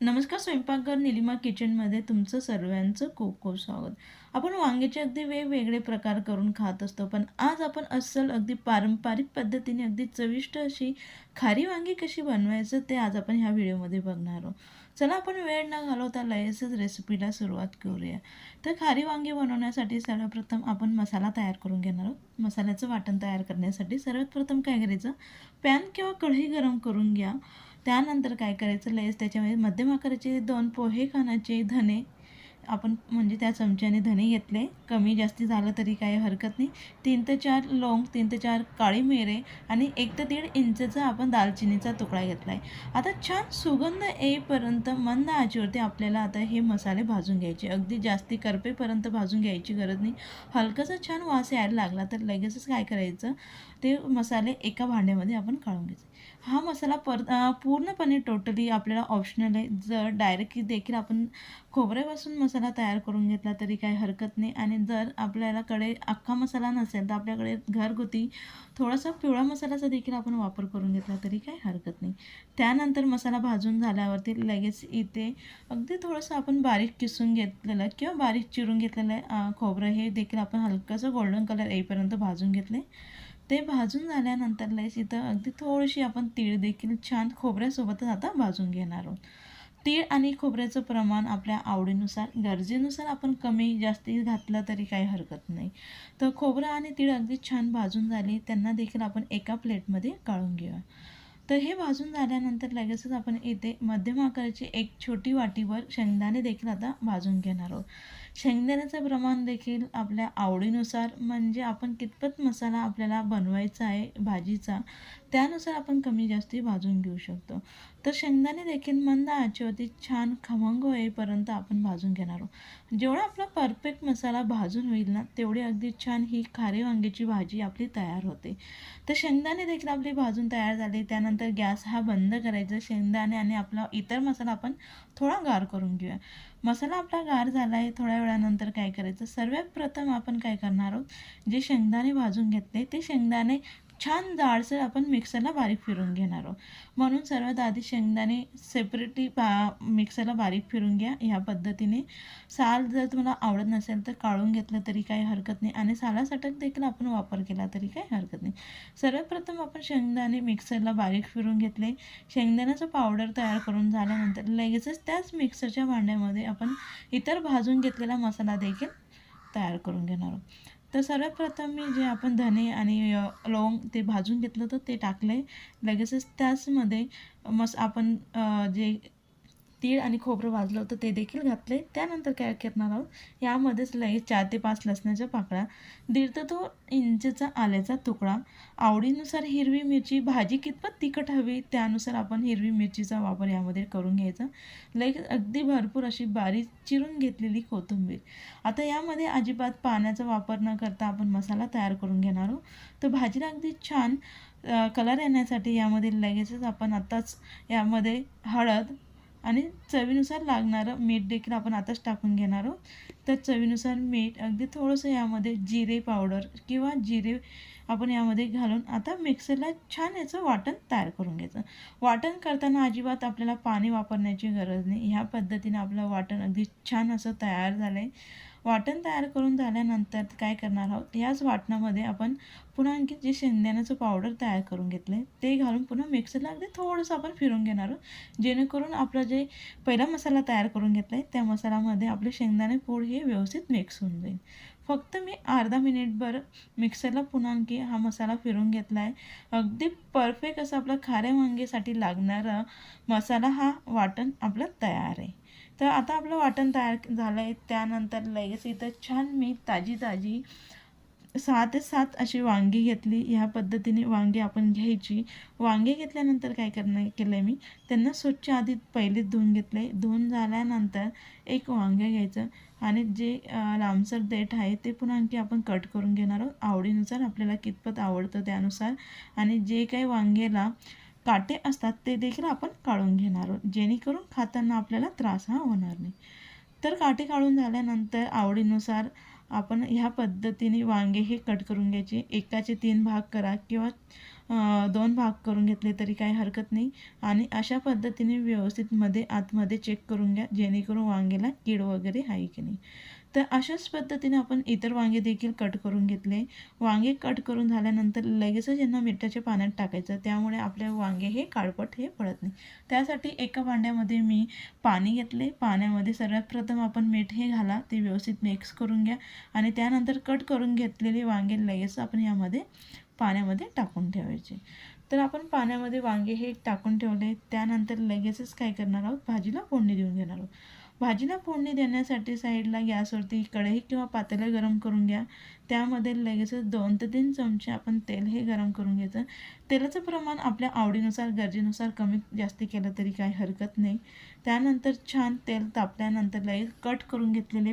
नमस्कार स्वयंपाकघर निलिमा किचनमध्ये तुमचं सर्वांचं खूप खूप स्वागत. आपण वांग्याचे अगदी वेगवेगळे प्रकार करून खात असतो पण आज आपण अस्सल अगदी पारंपरिक पद्धतीने अगदी चविष्ट अशी खारी वांगी कशी बनवायचं ते आज आपण ह्या व्हिडिओमध्ये बघणार आहोत. चला आपण वेळ न घालवता लयसच रेसिपीला सुरुवात करूया. तर खारी वांगी बनवण्यासाठी सर्वप्रथम आपण मसाला तयार करून घेणार आहोत. मसाल्याचं वाटण तयार करण्यासाठी सर्वात प्रथम काय करायचं? पॅन किंवा कढई गरम करून घ्या. त्यानंतर काय करायचं लगेच त्याच्यामध्ये मध्यम आकाराचे दोन पोहे खाण्याचे धने आपण म्हणजे त्या चमच्याने धने घेतले. कमी जास्ती झालं तरी काही हरकत नाही. तीन ते चार लोंग तीन ते चार काळी मिरे आणि एक ते दीड इंचचा आपण दालचिनीचा तुकडा घेतला आहे आता छान सुगंध येईपर्यंत मंद आचीवरती आपल्याला आता हे मसाले भाजून घ्यायचे. अगदी जास्ती करपेपर्यंत भाजून घ्यायची गरज नाही. हलकासा छान वास यायला लागला तर लगेचच काय करायचं? ते मसाले एका भांड्यामध्ये आपण काढून घ्यायचे. हा मसाला पर पूर्णपणे टोटली आपल्याला ऑप्शनल आहे. जर डायरेक्टली देखील आपण खोबऱ्यापासून मसाला तयार करून घेतला तरी काही हरकत नाही. आणि जर आपल्याकडे अख्खा मसाला नसेल तर आपल्याकडे घरगुती थोडासा पिवळा मसाल्याचा देखील आपण वापर करून घेतला तरी काही हरकत नाही. त्यानंतर मसाला भाजून झाल्यावरती लगेच इथे अगदी थोडंसं आपण बारीक किसून घेतलेलं किंवा बारीक चिरून घेतलेलं खोबरं हे देखील आपण हलकंसं गोल्डन कलर येईपर्यंत भाजून घेतले. ते भाजून झाल्यानंतर लगेच इथं अगदी थोडीशी आपण तीळ देखील छान खोबऱ्यासोबतच आता भाजून घेणार आहोत. तीळ आणि खोबऱ्याचं प्रमाण आपल्या आवडीनुसार गरजेनुसार आपण कमी जास्ती घातलं तरी काही हरकत नाही. तर खोबरं आणि तीळ अगदी छान भाजून झाली त्यांना देखील आपण एका प्लेटमध्ये काढून घेऊया. तर हे भाजून झाल्यानंतर लगेचच आपण इथे मध्यम आकाराची एक छोटी वाटीवर शेंगदाणे देखील आता भाजून घेणार आहोत. शेंगदाण्याचं प्रमाण देखील आपल्या आवडीनुसार म्हणजे आपण कितपत मसाला आपल्याला बनवायचा आहे भाजीचा त्यानुसार आपण कमी जास्ती भाजून घेऊ शकतो. तर शेंगदाणे देखील मंद आचेवरती छान खमंग होईपर्यंत आपण भाजून घेणार आहोत. जेवढा आपला परफेक्ट मसाला भाजून होईल ना तेवढी अगदी छान ही खारे वांग्याची भाजी आपली तयार होते. तर शेंगदाणे देखील आपली भाजून तयार झाले त्यानंतर गॅस हा बंद करायचा. शेंगदाणे आणि आपला इतर मसाला आपण थोडा गार करून घेऊया. मसाला आपला गार झाला आहे थोड्या वेळानंतर काय करायचं? सर्वात प्रथम आपण काय करणार आहोत? जे शेंगदाणे भाजून घेतले ते शेंगदाणे छान जाडसर आपण मिक्सरला बारीक फिरून घेणार आहोत. म्हणून सर्वात आधी शेंगदाणे सेपरेटली बा मिक्सरला बारीक फिरून घ्या. ह्या पद्धतीने साल जर तुम्हाला आवडत नसेल तर काढून घेतलं तरी काही हरकत नाही. आणि सालासटक देखील आपण वापर केला तरी काही हरकत नाही. सर्वप्रथम आपण शेंगदाणे मिक्सरला बारीक फिरून घेतले. शेंगदाण्याचं पावडर तयार करून झाल्यानंतर लगेचच त्याच मिक्सरच्या भांड्यामध्ये आपण इतर भाजून घेतलेला मसाला देखील तयार करून घेणार आहोत. तर सर्वात प्रथम मी जे आपण धने आणि लवंग ते भाजून घेतलं होतं ते टाकलं आहे लगेचच त्याचमध्ये मस आपण जे तीळ आणि खोबरं भाजलं होतं ते देखील घातले. त्यानंतर काय करणार आहोत? यामध्येच लगेच चार ते पाच लसणाच्या पाकळ्या दीड ते तो इंचचा आल्याचा तुकडा आवडीनुसार हिरवी मिरची भाजी कितपत तिखट हवी त्यानुसार आपण हिरवी मिरचीचा वापर यामध्ये करून घ्यायचा. लगेच अगदी भरपूर अशी बारीक चिरून घेतलेली कोथिंबीर. आता यामध्ये अजिबात पाण्याचा वापर न करता आपण मसाला तयार करून घेणार आहोत. तर भाजीला अगदी छान कलर येण्यासाठी यामध्ये लगेचच आपण आत्ताच यामध्ये हळद आणि चवीनुसार लागणारं मीठ देखील आपण आताच टाकून घेणार आहोत. तर चवीनुसार मीठ अगदी थोडंसं यामध्ये जिरे पावडर किंवा जिरे आपण यामध्ये घालून आता मिक्सरला छान याचं वाटण तयार करून घ्यायचं. वाटण करताना अजिबात आपल्याला पाणी वापरण्याची गरज नाही. ह्या पद्धतीने आपलं वाटण अगदी छान असं तयार झालं आहे वाटण तयार करून झाल्यानंतर काय करणार आहोत? याच वाटणामध्ये आपण पुन्हा आणखी जे शेंगदाण्याचं पावडर तयार करून घेतलं आहे ते घालून पुन्हा मिक्सरला अगदी थोडंसं आपण फिरून घेणार आहोत. जेणेकरून आपलं जे पहिला मसाला तयार करून घेतला आहे त्या मसाल्यामध्ये आपले शेंगदाणे पूड हे व्यवस्थित मिक्स होऊन जाईल. फक्त मी अर्धा मिनिटभर मिक्सरला पुन्हा आणखी हा मसाला फिरून घेतला आहे अगदी परफेक्ट असं आपलं खाऱ्या वांगेसाठी लागणारा मसाला हा वाटण आपलं तयार आहे. तर आता आपलं वाटण तयार झालं आहे त्यानंतर लगेच इथं छान मी ताजी ताजी सहा ते सात अशी वांगी घेतली. ह्या पद्धतीने वांगी आपण घ्यायची. वांगे घेतल्यानंतर काय करणं केलं आहे मी? त्यांना स्वच्छ आधी पहिलेच धुवून घेतले धुवून झाल्यानंतर एक वांगे घ्यायचं आणि जे लांबसर देठ आहे ते पुन्हा आणखी आपण कट करून घेणार आहोत. आवडीनुसार आपल्याला कितपत आवडतं त्यानुसार. आणि जे काही वांगेला काटे असतात ते देखील आपण काढून घेणार आहोत. जेणेकरून खाताना आपल्याला त्रास हा होणार नाही. तर काटे काढून झाल्यानंतर आवडीनुसार आपण ह्या पद्धतीने वांगे हे कट करून घ्यायचे. एकाचे तीन भाग करा किंवा दोन भाग करून घेतले तरी काही हरकत नाही. आणि अशा पद्धतीने व्यवस्थित मध्ये आतमध्ये चेक करून घ्या जेणेकरून वांगेला कीड वगैरे आहे की नाही. तर अशाच पद्धतीने आपण इतर वांगे देखील कट करून घेतले. वांगे कट करून झाल्यानंतर लगेचच यांना मिठाच्या पाण्यात टाकायचं. त्यामुळे आपले वांगे हे काळपट हे पडत नाही. त्यासाठी एका भांड्यामध्ये मी पाणी घेतले. पाण्यामध्ये सर्वात प्रथम आपण मीठ हे घाला. ते व्यवस्थित मिक्स करून घ्या. आणि त्यानंतर कट करून घेतलेले वांगे लगेच आपण यामध्ये पाण्यामध्ये टाकून ठेवायचे. तर आपण पाण्यामध्ये वांगे हे टाकून ठेवले. त्यानंतर लगेचच काय करणार आहोत? भाजीला फोडणी देऊन घेणार आहोत. भाजीला फोडणी देण्यासाठी साईडला गॅसवरती कढई किंवा पातेलं गरम करून घ्या. त्यामध्ये लगेचच दोन ते तीन चमचे आपण तेल हे गरम करून घ्यायचं. तेलाचं प्रमाण आपल्या आवडीनुसार गरजेनुसार कमी जास्ती केलं तरी काही हरकत नाही. त्यानंतर छान तेल तापल्यानंतर लगेच कट करून घेतलेले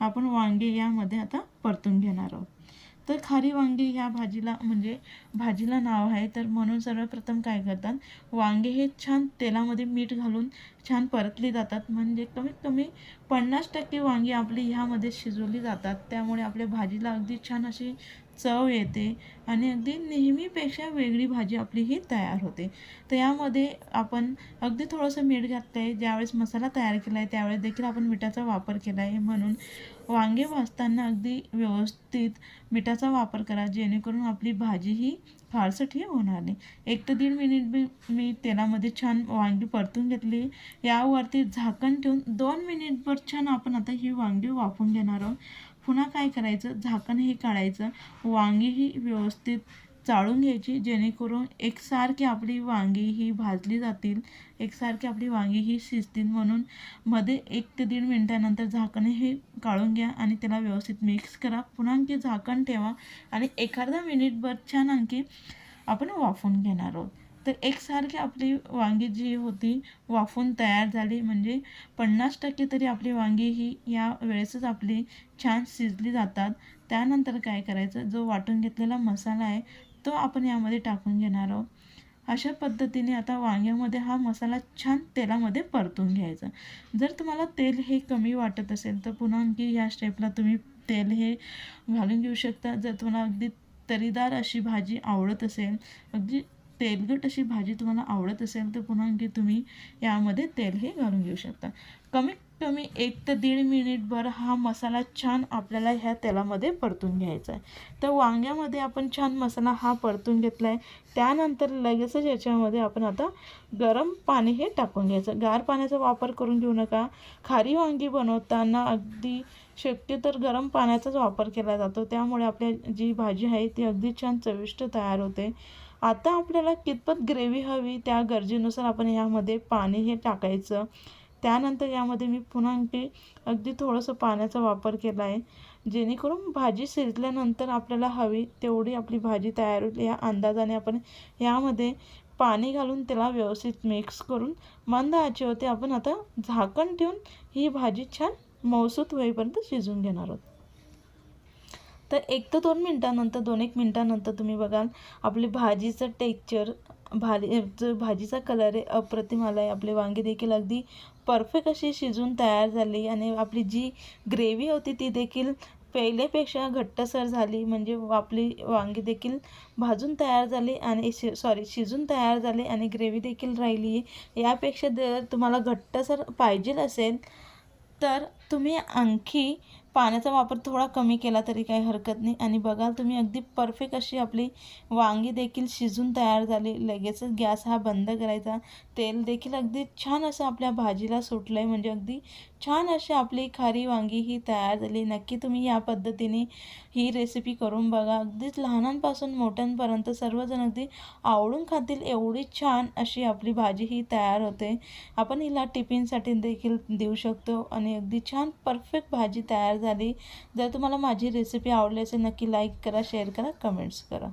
आपण वांगे यामध्ये आता परतून घेणार आहोत. तर खारी वांगी ह्या भाजीला म्हणजे भाजीला नाव आहे. तर म्हणून सर्वप्रथम काय करतात वांगे हे छान तेलामध्ये मीठ घालून छान परतली जातात. म्हणजे कमीत कमी पन्नास टक्के वांगी आपली ह्यामध्ये शिजवली जातात. त्यामुळे आपल्या भाजीला अगदी छान अशी चव येते आणि अगदी नेहमीपेक्षा वेगळी भाजी आपली ही तयार होते. तर यामध्ये आपण अगदी थोडंसं मीठ घातलं आहे ज्यावेळेस मसाला तयार केला आहे त्यावेळेस देखील आपण मिठाचा वापर केला आहे म्हणून वांगे भाजताना अगदी व्यवस्थित मिठाचा वापर करा जेणेकरून आपली भाजी ही फारसट होणार नाही. एक ते दीड मिनिट बी मी तेलामध्ये छान वांगी परतून घेतली. यावरती झाकण ठेवून दोन मिनिटभर छान आपण आता ही वांगी वाफून घेणार आहोत. पुन्हा काय करायचं? झाकण हे काढायचं. वांगी ही व्यवस्थित चाळून घ्यायची जेणेकरून एकसारखी आपली वांगी ही भाजली जातील एकसारखी आपली वांगी ही शिजतील म्हणून मध्ये एक ते दीड मिनटानंतर झाकण हे काढून घ्या आणि त्याला व्यवस्थित मिक्स करा. पुन्हा आणखी झाकण ठेवा आणि एखादा मिनिटभर छान आणखी आपण वाफून घेणार आहोत. तर एकसारखी आपली वांगी जी होती वाफून तयार झाली म्हणजे पन्नास टक्के तरी आपली वांगी ही या वेळेसच आपली छान शिजली जातात. त्यानंतर काय करायचं? जो वाटून घेतलेला मसाला आहे तो आपण यामध्ये टाकून घेणार आहोत. अशा पद्धतीने आता वांग्यामध्ये हा मसाला छान तेलामध्ये परतून घ्यायचा. जर तुम्हाला तेल हे कमी वाटत असेल तर पुन्हा आणखी या स्टेपला तुम्ही तेल हे घालून घेऊ शकता. जर तुम्हाला अगदी तरीदार अशी भाजी आवडत असेल अगदी तेलकट अशी भाजी तुम्हाला आवडत असेल तर पुन्हा आणखी तुम्ही यामध्ये तेल हे घालून घेऊ शकता. कमी कमी एक ते दीड मिनिटभर हा मसाला छान आपल्याला ह्या तेलामध्ये परतून घ्यायचा आहे. तर वांग्यामध्ये आपण छान मसाला हा परतून घेतला आहे त्यानंतर लगेचच याच्यामध्ये आपण आता गरम पाणी हे टाकून घ्यायचं. गार पाण्याचा वापर करून घेऊ नका. खारी वांगी बनवताना अगदी शक्य तर गरम पाण्याचाच वापर केला जातो. त्यामुळे आपल्या जी भाजी आहे ती अगदी छान चविष्ट तयार होते. आता आपल्याला कितपत ग्रेव्ही हवी त्या गरजेनुसार आपण ह्यामध्ये पाणी हे टाकायचं. त्यानंतर यामध्ये मी पुन्हा आणखी अगदी थोडंसं पाण्याचा वापर केला आहे. जेणेकरून भाजी शिजल्यानंतर आपल्याला हवी तेवढी आपली भाजी तयार होईल. या अंदाजाने आपण यामध्ये पाणी घालून त्याला व्यवस्थित मिक्स करून मंद आचेवरती आपण आता झाकण ठेवून ही भाजी छान मौसूत होईपर्यंत शिजवून घेणार आहोत. तर एक ते दोन मिनटानंतर दोन एक मिनटानंतर तुम्ही बघाल आपली भाजीचं टेक्चर भाजी जो भाजीचा कलर आहे अप्रतिम आला आहे आपले वांगे देखील अगदी परफेक्ट अशी शिजून तयार झाली. आणि आपली जी ग्रेव्ही होती ती देखील पहिल्यापेक्षा घट्टसर झाली. म्हणजे आपली वांगी देखील भाजून तयार झाली आणि शि सॉरी शिजून तयार झाली आणि ग्रेव्ही देखील राहिली. यापेक्षा जर तुम्हाला घट्टसर पाहिजे असेल तर तुम्ही आणखी पाण्याचा वापर थोडा कमी केला तरी काही हरकत नाही. आणि बघाल तुम्ही अगदी परफेक्ट अशी आपली वांगी देखील शिजून तयार झाली. लगेचच गॅस हा बंद करायचा. तेल देखील अगदी छान असं आपल्या भाजीला सुटलं आहे म्हणजे अगदी छान अशी आपली खारी वांगी ही तयार झाली. नक्की तुम्ही या पद्धतीने ही रेसिपी करून बघा. अगदीच लहानांपासून मोठ्यांपर्यंत सर्वजण अगदी आवडून खातील एवढी छान अशी आपली भाजी ही तयार होते. आपण हिला टिफिनसाठी देखील देऊ शकतो. आणि अगदी छान छान परफेक्ट भाजी तयार झाली. जर तुम्हाला माझी रेसिपी आवडली असेल नक्की लाईक करा शेअर करा कमेंट्स करा.